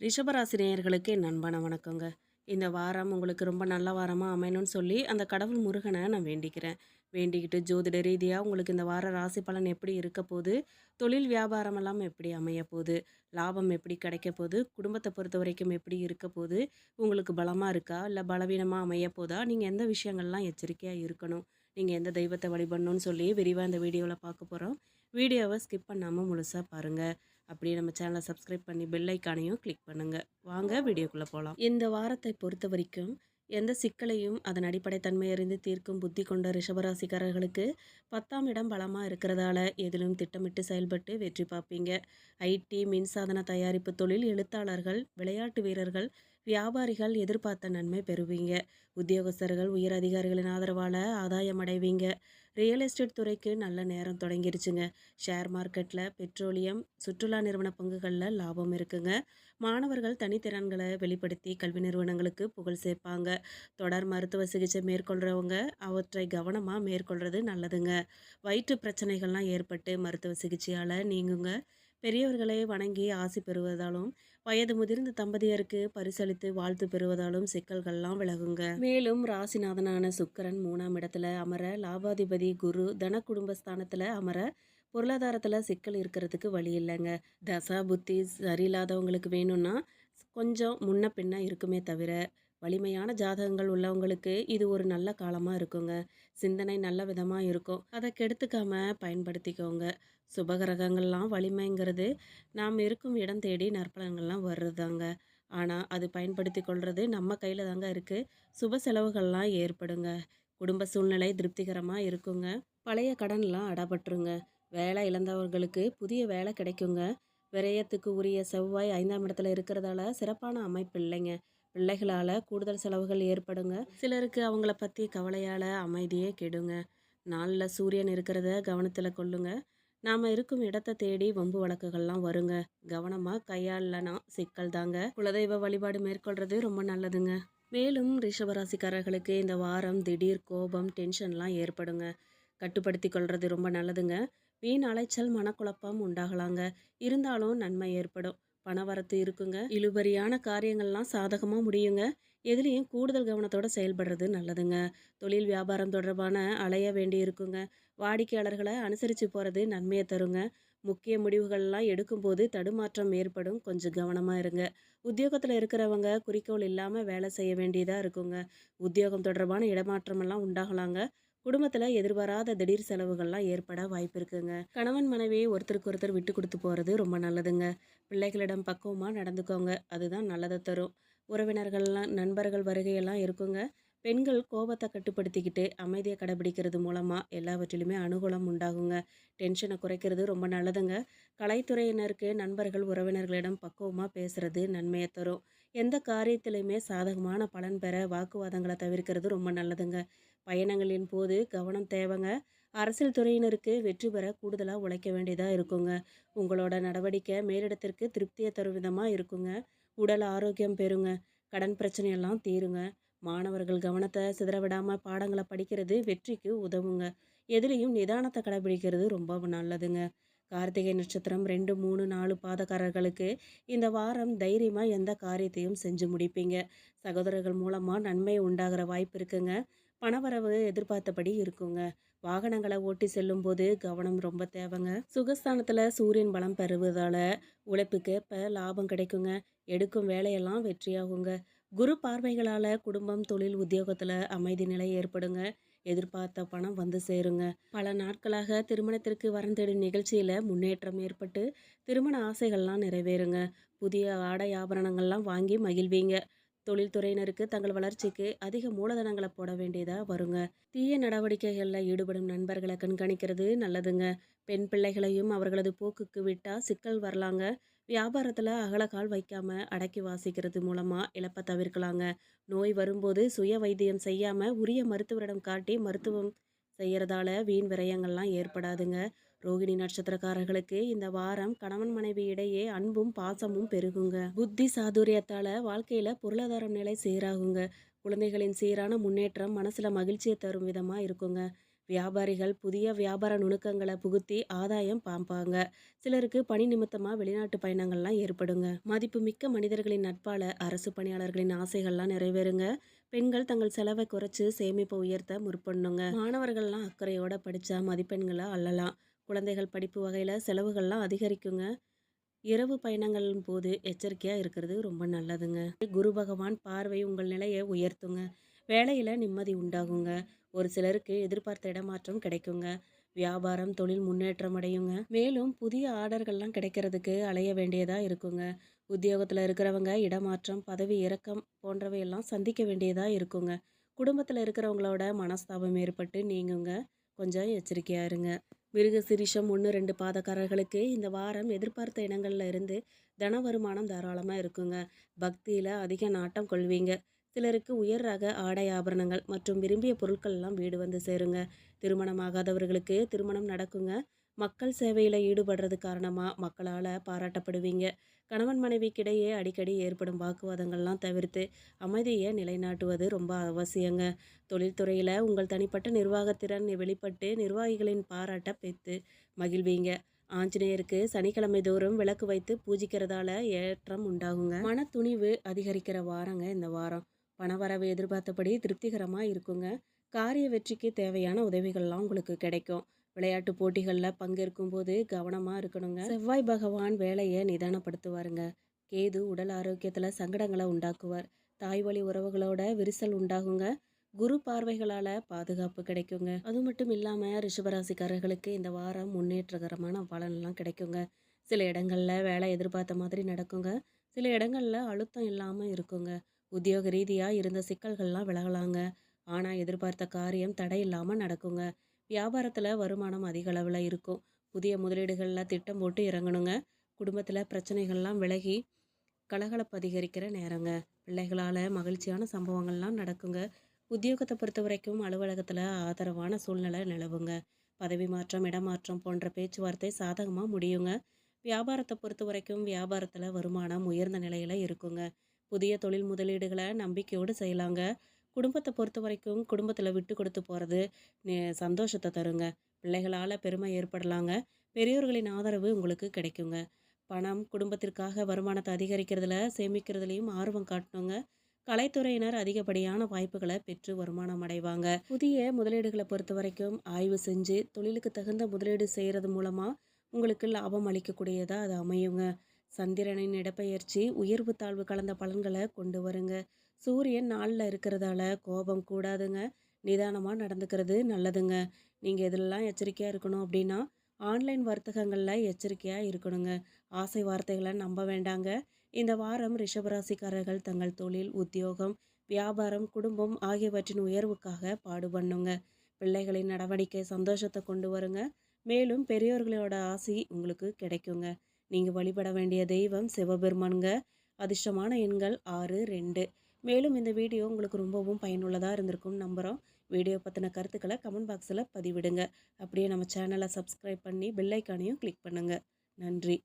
ரிஷபராசி நேயர்களுக்கு என் அன்பான வணக்கங்க. இந்த வாரம் உங்களுக்கு ரொம்ப நல்ல வாரமாக அமையணும்னு சொல்லி அந்த கடவுள் முருகனை நான் வேண்டிக்கிறேன். வேண்டிக்கிட்டு ஜோதிட ரீதியாக உங்களுக்கு இந்த வார ராசி பலன் எப்படி இருக்க போகுது? தொழில் வியாபாரமெல்லாம் எப்படி அமைய போகுது? லாபம் எப்படி கிடைக்க போகுது? குடும்பத்தை பொறுத்த வரைக்கும் எப்படி இருக்க போகுது? உங்களுக்கு பலமாக இருக்கா? இல்லை பலவீனமாக அமைய போதா? நீங்கள் எந்த விஷயங்கள்லாம் எச்சரிக்கையாக இருக்கணும்? நீங்கள் எந்த தெய்வத்தை வழிபடணும்னு சொல்லி விரிவாக இந்த வீடியோவில் பார்க்க போகிறோம் வீடியோவை ஸ்கிப் பண்ணாமல் முழுசாக பாருங்கள் அப்படியே நம்ம சேனலை சப்ஸ்கிரைப் பண்ணி பெல் ஐக்கானையும் கிளிக் பண்ணுங்கள் வாங்க வீடியோக்குள்ளே போகலாம் இந்த வாரத்தை பொறுத்த வரைக்கும் எந்த சிக்கலையும் அதன் அடிப்படை தன்மை அறிந்து தீர்க்கும் புத்தி கொண்ட ரிஷபராசிக்காரர்களுக்கு பத்தாம் இடம் பலமாக இருக்கிறதால எதிலும் திட்டமிட்டு செயல்பட்டு வெற்றி பார்ப்பீங்க. ஐடி மின்சாதன தயாரிப்பு தொழில் எழுத்தாளர்கள் விளையாட்டு வீரர்கள் வியாபாரிகள் எதிர்பார்த்த நன்மை பெறுவீங்க. உத்தியோகஸ்தர்கள் உயர் அதிகாரிகளின் ஆதரவால் ஆதாயம் அடைவீங்க. ரியல் எஸ்டேட் துறைக்கு நல்ல நேரம் தொடங்கிருச்சுங்க. ஷேர் மார்க்கெட்டில் பெட்ரோலியம் சுற்றுலா நிறுவன பங்குகளில் லாபம் இருக்குங்க. மாணவர்கள் தனித்திறன்களை வெளிப்படுத்தி கல்வி நிறுவனங்களுக்கு புகழ் சேர்ப்பாங்க. தொடர் மருத்துவ சிகிச்சை மேற்கொள்கிறவங்க அவற்றை கவனமாக மேற்கொள்கிறது நல்லதுங்க. வயிற்று பிரச்சனைகள்லாம் ஏற்பட்டு மருத்துவ சிகிச்சையால் நீங்குங்க. பெரியவர்களை வணங்கி ஆசி பெறுவதாலும் வயது முதிர்ந்த தம்பதியருக்கு பரிசளித்து வாழ்த்து பெறுவதாலும் சிக்கல்கள்லாம் விலகுங்க. மேலும் ராசிநாதனான சுக்கரன் மூணாம் இடத்துல அமர லாபாதிபதி குரு தன குடும்பஸ்தானத்தில் அமர பொருளாதாரத்தில் சிக்கல் இருக்கிறதுக்கு வழி இல்லைங்க. தசா புத்தி சரியில்லாதவங்களுக்கு வேணும்னா கொஞ்சம் முன்ன பின்ன இருக்குமே தவிர வலிமையான ஜாதகங்கள் உள்ளவங்களுக்கு இது ஒரு நல்ல காலமாக இருக்குங்க. சிந்தனை நல்ல விதமாக இருக்கும். அதை கெடுத்துக்காம பயன்படுத்திக்கோங்க. சுபகிரகங்கள்லாம் வலிமைங்கிறது நாம் இருக்கும் இடம் தேடி நற்பலன்கள்லாம் வர்றதாங்க ஆனால் அது பயன்படுத்தி கொள்வது நம்ம கையில் தாங்க இருக்குது சுப செலவுகள்லாம் ஏற்படுங்க. குடும்ப சூழ்நிலை திருப்திகரமாக இருக்குங்க. பழைய கடன்லாம் அடப்பட்டுருங்க. வேலை இழந்தவர்களுக்கு புதிய வேலை கிடைக்குங்க. விரயத்துக்கு உரிய செவ்வாய் ஐந்தாம் இடத்துல இருக்கிறதால சிறப்பான அமைப்பு இல்லைங்க. பிள்ளைகளால் கூடுதல் செலவுகள் ஏற்படுங்க. சிலருக்கு அவங்கள பற்றி கவலையால் அமைதியே கெடுங்க. நாளில் சூரியன் இருக்கிறத கவனத்தில் கொள்ளுங்க. நாம் இருக்கும் இடத்த தேடி வம்பு வழக்குகள்லாம் வருங்க. கவனமாக கையாளனா சிக்கல் தாங்க. குலதெய்வ வழிபாடு மேற்கொள்கிறது ரொம்ப நல்லதுங்க. மேலும் ரிஷபராசிக்காரர்களுக்கு இந்த வாரம் திடீர் கோபம் டென்ஷன்லாம் ஏற்படுங்க. கட்டுப்படுத்தி கொள்வது ரொம்ப நல்லதுங்க. வீண் அலைச்சல் மனக்குழப்பம் உண்டாகலாங்க. இருந்தாலும் நன்மை ஏற்படும். பணவரத்து இருக்குங்க. இழுபறியான காரியங்கள்லாம் சாதகமாக முடியுங்க. எதுலேயும் கூடுதல் கவனத்தோடு செயல்படுறது நல்லதுங்க. தொழில் வியாபாரம் தொடர்பான அலைய வேண்டி இருக்குங்க. வாடிக்கையாளர்களை அனுசரித்து போகிறது நன்மையை தருங்க. முக்கிய முடிவுகள்லாம் எடுக்கும்போது தடுமாற்றம் ஏற்படும். கொஞ்சம் கவனமாக இருங்க. உத்தியோகத்தில் இருக்கிறவங்க குறிக்கோள் இல்லாமல் வேலை செய்ய வேண்டியதாக இருக்குங்க. உத்தியோகம் தொடர்பான இடமாற்றமெல்லாம் உண்டாகலாங்க. குடும்பத்தில் எதிர்பாராத திடீர் செலவுகள்லாம் ஏற்பட வாய்ப்பு இருக்குங்க. கணவன் மனைவியை ஒருத்தருக்கு ஒருத்தர் விட்டு கொடுத்து போகிறது ரொம்ப நல்லதுங்க. பிள்ளைகளிடம் பக்குவமாக நடந்துக்கோங்க. அதுதான் நல்லதை தரும். உறவினர்கள்லாம் நண்பர்கள் வருகையெல்லாம் இருக்குங்க. பெண்கள் கோபத்தை கட்டுப்படுத்திக்கிட்டு அமைதியை கடைபிடிக்கிறது மூலமாக எல்லாவற்றிலுமே அனுகூலம் உண்டாகுங்க. டென்ஷனை குறைக்கிறது ரொம்ப நல்லதுங்க. கலைத்துறையினருக்கு நண்பர்கள் உறவினர்களிடம் பக்குவமாக பேசுகிறது நன்மையை தரும். எந்த காரியத்திலையுமே சாதகமான பலன் பெற வாக்குவாதங்களை தவிர்க்கிறது ரொம்ப நல்லதுங்க. பயணங்களின் போது கவனம் தேவைங்க. அரசியல் துறையினருக்கு வெற்றி பெற கூடுதலாக உழைக்க வேண்டியதாக இருக்குங்க. உங்களோட நடவடிக்கை மேலிடத்திற்கு திருப்தியை தரும் விதமாக இருக்குங்க. உடல் ஆரோக்கியம் பெறுங்க. கடன் பிரச்சனையெல்லாம் தீருங்க. மாணவர்கள் கவனத்தை சிதறவிடாமல் பாடங்களை படிக்கிறது வெற்றிக்கு உதவுங்க. எதுலேயும் நிதானத்தை கடைபிடிக்கிறது ரொம்ப நல்லதுங்க. கார்த்திகை நட்சத்திரம் ரெண்டு மூணு நாலு பாதக்காரர்களுக்கு இந்த வாரம் தைரியமாக எந்த காரியத்தையும் செஞ்சு முடிப்பீங்க. சகோதரர்கள் மூலமாக நன்மை உண்டாகிற வாய்ப்பு இருக்குங்க. பணவரவு எதிர்பார்த்தபடி இருக்குங்க. வாகனங்களை ஓட்டி செல்லும் போது கவனம் ரொம்ப தேவைங்க. சுகஸ்தானத்தில் சூரியன் பலம் பெறுவதால் உழைப்புக்கு இப்போ லாபம் கிடைக்குங்க. எடுக்கும் வேலையெல்லாம் வெற்றியாகுங்க. குரு பார்வைகளால் குடும்பம் தொழில் உத்தியோகத்தில் அமைதி நிலை ஏற்படுங்க. எதிர்பார்த்த பணம் வந்து சேருங்க. பல நாட்களாக திருமணத்திற்கு வரந்தேடும் நிகழ்ச்சியில் முன்னேற்றம் ஏற்பட்டு திருமண ஆசைகள்லாம் நிறைவேறுங்க. புதிய ஆடை ஆபரணங்கள்லாம் வாங்கி மகிழ்வீங்க. தொழில்துறையினருக்கு தங்கள் வளர்ச்சிக்கு அதிக மூலதனங்களை போட வேண்டியதாக வருங்க. தீய நடவடிக்கைகளில் ஈடுபடும் நண்பர்களை கண்காணிக்கிறது நல்லதுங்க. பெண் பிள்ளைகளையும் அவர்களது போக்குக்கு விட்டால் சிக்கல் வரலாங்க. வியாபாரத்தில் அகலக்கால் வைக்காமல் அடக்கி வாசிக்கிறது மூலமாக இழப்பை தவிர்க்கலாங்க. நோய் வரும்போது சுய வைத்தியம் செய்யாமல் உரிய மருத்துவரிடம் காட்டி மருத்துவம் செய்கிறதால வீண் விரயங்கள்லாம் ஏற்படாதுங்க. ரோகிணி நட்சத்திரக்காரர்களுக்கு இந்த வாரம் கணவன் மனைவி இடையே அன்பும் பாசமும் பெருகுங்க. புத்தி சாதுரியத்தால் வாழ்க்கையில் பொருளாதாரம் நிலை சீராகுங்க. குழந்தைகளின் சீரான முன்னேற்றம் மனசில் மகிழ்ச்சியை தரும் விதமாக இருக்குங்க. வியாபாரிகள் புதிய வியாபார நுணுக்கங்களை புகுத்தி ஆதாயம் பாம்பாங்க. சிலருக்கு பணி நிமித்தமா வெளிநாட்டு பயணங்கள்லாம் ஏற்படுங்க. மதிப்புமிக்க மனிதர்களின் நட்பால அரசு பணியாளர்களின் ஆசைகள்லாம் நிறைவேறுங்க. பெண்கள் தங்கள் செலவை குறைச்சு சேமிப்பை உயர்த்த முற்பண்ணுங்க. மாணவர்கள்லாம் அக்கறையோட படிச்சா மதிப்பெண்களை அள்ளலாம். குழந்தைகள் படிப்பு வகையில செலவுகள்லாம் அதிகரிக்குங்க. இரவு பயணங்களின் போது எச்சரிக்கையாக இருக்கிறது ரொம்ப நல்லதுங்க. குரு பகவான் பார்வை உங்கள் நிலையை உயர்த்துங்க. வேலையில் நிம்மதி உண்டாகுங்க. ஒரு சிலருக்கு எதிர்பார்த்த இடமாற்றம் கிடைக்குங்க. வியாபாரம் தொழில் முன்னேற்றம் அடையுங்க. மேலும் புதிய ஆர்டர்கள்லாம் கிடைக்கிறதுக்கு அலைய வேண்டியதாக இருக்குங்க. உத்தியோகத்தில் இருக்கிறவங்க இடமாற்றம் பதவி இறக்கம் போன்றவையெல்லாம் சந்திக்க வேண்டியதாக இருக்குங்க. குடும்பத்தில் இருக்கிறவங்களோட மனஸ்தாபம் ஏற்பட்டு நீங்குங்க. கொஞ்சம் எச்சரிக்கையாக இருங்க. மிருக சிரிஷம் ஒன்று ரெண்டு பாதக்காரர்களுக்கு இந்த வாரம் எதிர்பார்த்த இடங்கள்ல இருந்து தன வருமானம் தாராளமாக இருக்குங்க. பக்தியில் அதிக நாட்டம் கொள்வீங்க. சிலருக்கு உயர் ரக ஆடை ஆபரணங்கள் மற்றும் விரும்பிய பொருட்கள்லாம் வீடு வந்து சேருங்க. திருமணமாகாதவர்களுக்கு திருமணம் நடக்குங்க. மக்கள் சேவையில் ஈடுபடுறது காரணமாக மக்களால் பாராட்டப்படுவீங்க. கணவன் மனைவிக்கிடையே அடிக்கடி ஏற்படும் வாக்குவாதங்கள்லாம் தவிர்த்து அமைதியை நிலைநாட்டுவது ரொம்ப அவசியங்க. தொழில்துறையில் உங்கள் தனிப்பட்ட நிர்வாகத்திறன் வெளிப்பட்டு நிர்வாகிகளின் பாராட்ட பெற்று மகிழ்வீங்க. ஆஞ்சநேயருக்கு சனிக்கிழமை தோறும் விளக்கு வைத்து பூஜிக்கிறதால ஏற்றம் உண்டாகுங்க. மன துணிவு அதிகரிக்கிற வாரங்க இந்த வாரம். பணவரவு எதிர்பார்த்தபடி திருப்திகரமாக இருக்குங்க. காரிய வெற்றிக்கு தேவையான உதவிகள்லாம் உங்களுக்கு கிடைக்கும். விளையாட்டு போட்டிகளில் பங்கேற்கும் போது கவனமாக இருக்கணுங்க. செவ்வாய் பகவான் வேலையை நிதானப்படுத்துவாருங்க. கேது உடல் ஆரோக்கியத்தில் சங்கடங்களை உண்டாக்குவார். தாய் வழி உறவுகளோட விரிசல் உண்டாகுங்க. குரு பார்வைகளால் பாதுகாப்பு கிடைக்குங்க. அது மட்டும் இல்லாமல் ரிஷபராசிக்காரர்களுக்கு இந்த வாரம் முன்னேற்றகரமான பலன்லாம் கிடைக்குங்க. சில இடங்களில் வேலை எதிர்பார்த்த மாதிரி நடக்குங்க. சில இடங்களில் அழுத்தம் இல்லாமல் இருக்குங்க. உத்தியோக ரீதியாக இருந்த சிக்கல்கள்லாம் விலகலாங்க. ஆனால் எதிர்பார்த்த காரியம் தடை இல்லாமல் நடக்குங்க. வியாபாரத்தில் வருமானம் அதிக அளவில் இருக்கும். புதிய முதலீடுகளில் திட்டம் போட்டு இறங்கணுங்க. குடும்பத்தில் பிரச்சனைகள்லாம் விலகி கலகலப்பு அதிகரிக்கிற நேரங்க. பிள்ளைகளால் மகிழ்ச்சியான சம்பவங்கள்லாம் நடக்குங்க. உத்தியோகத்தை பொறுத்த வரைக்கும் அலுவலகத்தில் ஆதரவான சூழ்நிலை நிலவுங்க. பதவி மாற்றம் இடமாற்றம் போன்ற பேச்சுவார்த்தை சாதகமாக முடியுங்க. வியாபாரத்தை பொறுத்த வரைக்கும் வியாபாரத்தில் வருமானம் உயர்ந்த நிலையில் இருக்குங்க. புதிய தொழில் முதலீடுகளை நம்பிக்கையோடு செய்யலாங்க. குடும்பத்தை பொறுத்த வரைக்கும் குடும்பத்தில் விட்டு கொடுத்து போகிறது சந்தோஷத்தை தருங்க. பிள்ளைகளால் பெருமை ஏற்படலாங்க. பெரியோர்களின் ஆதரவு உங்களுக்கு கிடைக்குங்க. பணம் குடும்பத்திற்காக வருமானத்தை அதிகரிக்கிறதுல சேமிக்கிறதுலையும் ஆர்வம் காட்டணுங்க. கலைத்துறையினர் அதிகப்படியான வாய்ப்புகளை பெற்று வருமானம் அடைவாங்க. புதிய முதலீடுகளை பொறுத்த வரைக்கும் ஆய்வு செஞ்சு தொழிலுக்கு தகுந்த முதலீடு செய்கிறது மூலமாக உங்களுக்கு லாபம் அளிக்கக்கூடியதாக அது அமையுங்க. சந்திரனின் இடப்பெயர்ச்சி உயர்வு தாழ்வு கலந்த பலன்களை கொண்டு வருங்க. சூரியன் நாளில் இருக்கிறதால கோபம் கூடாதுங்க. நிதானமாக நடந்துக்கிறது நல்லதுங்க. நீங்கள் இதிலெல்லாம் எச்சரிக்கையாக இருக்கணும் அப்படின்னா ஆன்லைன் வர்த்தகங்களில் எச்சரிக்கையாக இருக்கணுங்க. ஆசை வார்த்தைகளை நம்ப வேண்டாங்க. இந்த வாரம் ரிஷபராசிக்காரர்கள் தங்கள் தொழில் உத்தியோகம் வியாபாரம் குடும்பம் ஆகியவற்றின் உயர்வுக்காக பாடுபண்ணுங்க பிள்ளைகளின் நடவடிக்கை சந்தோஷத்தை கொண்டு வருங்க. மேலும் பெரியோர்களோட ஆசி உங்களுக்கு கிடைக்குங்க. நீங்கள் வழிபட வேண்டிய தெய்வம் சிவபெருமானுங்க. அதிர்ஷ்டமான எண்கள் ஆறு ரெண்டு. மேலும் இந்த வீடியோ உங்களுக்கு ரொம்பவும் பயனுள்ளதாக இருந்திருக்கும் நம்புகிறோம் வீடியோ பற்றின கருத்துக்களை கமெண்ட் பாக்ஸில் பதிவிடுங்க. அப்படியே நம்ம சேனலை சப்ஸ்கிரைப் பண்ணி பெல்லைக்கானையும் கிளிக் பண்ணுங்கள் நன்றி.